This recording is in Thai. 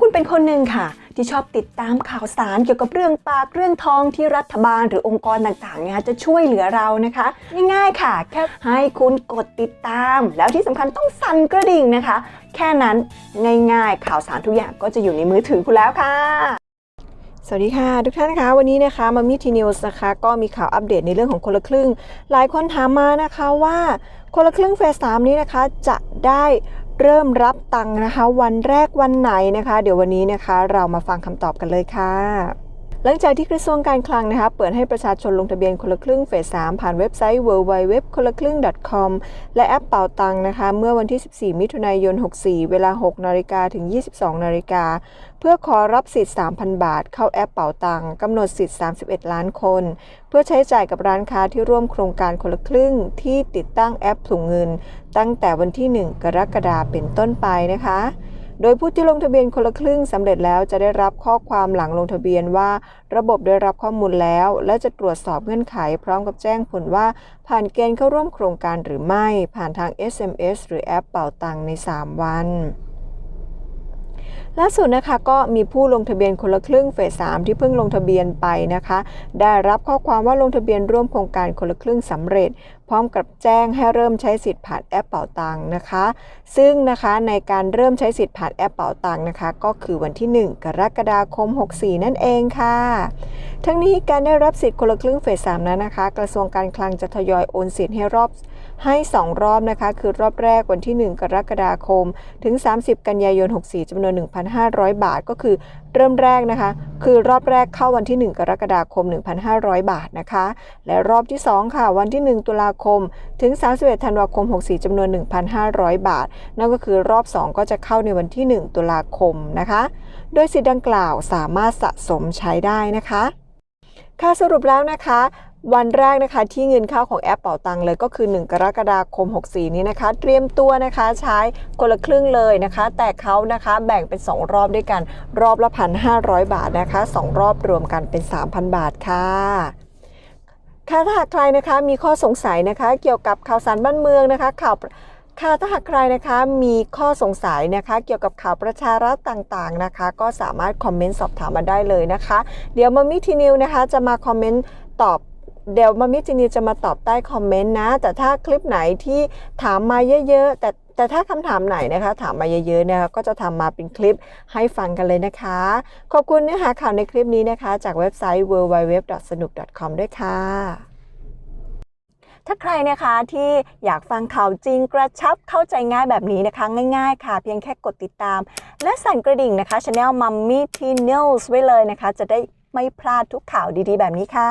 คุณเป็นคนหนึ่งค่ะ ที่ชอบติดตามข่าวสารเกี่ยวกับเรื่องปากเรื่องทองที่รัฐบาลหรือองค์กรต่างๆเนี่ยจะช่วยเหลือเรานะคะ ง่ายๆค่ะ แค่ให้คุณกดติดตาม แล้วที่สำคัญต้องสั่นกระดิ่งนะคะ แค่นั้นง่ายๆ ข่าวสารทุกอย่างก็จะอยู่ในมือถือคุณแล้วค่ะสวัสดีค่ะ ทุกท่านคะวันนี้นะคะมามีทีนิวส์นะคะ ก็มีข่าวอัปเดตในเรื่องของคนละครึ่ง หลายคนถามมานะคะว่าคนละครึ่งเฟสสามนี้นะคะจะได้ เริ่มรับตังค์นะคะ วันแรกวันไหนนะคะ เดี๋ยววันนี้นะคะ เรามาฟังคำตอบกันเลยค่ะ หลังจากที่กระทรวงการคลังนะคะเปิดให้ประชาชนลงทะเบียนคนละครึ่งเฟส 3 ผ่านเว็บไซต์ www คนละครึ่ง .com และแอปเป่าตังค์นะคะ เมื่อวันที่ 14 มิถุนายน 64 เวลา 6นาฬิกาถึง 22นาฬิกาเพื่อขอรับสิทธิ์ 3,000 บาท เข้าแอปเป่าตังค์กำหนดสิทธิ์ 31 ล้านคน เพื่อใช้จ่ายกับร้านค้าที่ร่วมโครงการคนละครึ่งที่ติดตั้งแอปถุงเงิน ตั้งแต่วันที่ 1 กรกฎาคมเป็นต้นไปนะคะ โดยผู้ที่ลงทะเบียนคนละครึ่งสำเร็จแล้วจะได้รับข้อความหลังลงทะเบียนว่า ระบบได้รับข้อมูลแล้ว และจะตรวจสอบเงื่อนไข พร้อมกับแจ้งผลว่า ผ่านเกณฑ์เข้าร่วมโครงการหรือไม่ ผ่านทาง SMS หรือแอปเป่าตังใน 3 วันล่าสุดนะคะก็มีผู้ลงทะเบียนคนละครึ่งเฟส3ที่เพิ่งลงทะเบียนไปนะคะ ได้รับข้อความว่าลงทะเบียนร่วมโครงการคนละครึ่งสำเร็จ ร้อมกับแจ้งให้เริ่มใช้สิทธิ์ผ่านแอปเป่าตังนะคะ ซึ่งนะคะในการเริ่มใช้สิทธิ์ผ่านแอปเป่าตังนะคะ ก็คือวันที่ 1 กรกฎาคม 64 นั่นเองค่ะ ทั้งนี้การได้รับสิทธิ์คนละครึ่งเฟส3นั้นนะคะ กระทรวงการคลังจะทยอยโอนสิทธิ์ให้รอบให้ 2 รอบนะคะ คือรอบแรกวันที่ 1 กรกฎาคม ถึง 30 กันยายน 64 จำนวน 1,500 บาท ก็คือ เริ่มแรกนะคะ คือรอบแรกเข้าวันที่ 1 กรกฎาคม 1,500 บาทนะคะ และรอบที่ 2 ค่ะ วันที่ 1 ตุลาคม ถึง 31 ธันวาคม 64จำนวน 1,500 บาท นั่นก็คือรอบ 2 ก็จะเข้าในวันที่ 1 ตุลาคมนะคะ โดยสิทธิ์ดังกล่าวสามารถสะสมใช้ได้นะคะ ค่ะสรุปแล้วนะคะ วันแรกนะคะที่เงินเข้าของแอปเป่าตังเลยก็คือ 1 กรกฎาคม 64 นี้นะคะ เตรียมตัวนะคะใช้คนละครึ่งเลยนะคะ แต่เขานะคะแบ่งเป็น 2 รอบด้วยกัน รอบละ 1,500 บาทนะคะ 2 รอบรวมกันเป็น 3,000 บาทค่ะค่ะถ้าหากใครนะคะมีข้อสงสัยนะคะเกี่ยวกับข่าวสารบ้านเมืองนะคะข่าวค่ะถ้าหากใครนะคะมีข้อสงสัยนะคะเกี่ยวกับข่าวประชารัฐต่างๆนะคะ ก็สามารถคอมเมนต์สอบถามมาได้เลยนะคะ เดี๋ยวมามิทีนิวนะคะจะมาคอมเมนต์ตอบ เดี๋ยวมามิทีนิวจะมาตอบใต้คอมเมนต์นะ แต่ถ้าคลิปไหนที่ถามมาเยอะๆ แต่แต่ถ้าคำถามไหนนะคะ ถามมาเยอะๆนะคะก็จะทำมาเป็นคลิปให้ฟังกันเลยนะคะ ขอบคุณเนื้อหาข่าวในคลิปนี้นะคะ จากเว็บไซต์ www.sanuk.com ด้วยค่ะถ้าใครนะคะที่อยากฟังข่าวจริงกระชับเข้าใจง่ายแบบนี้นะคะ ง่ายๆ ค่ะ เพียงแค่กดติดตาม และสั่นกระดิ่งนะคะช anel Mummy T News ไว้เลยนะคะ จะได้ไม่พลาดทุกข่าวดีๆ แบบนี้ค่ะ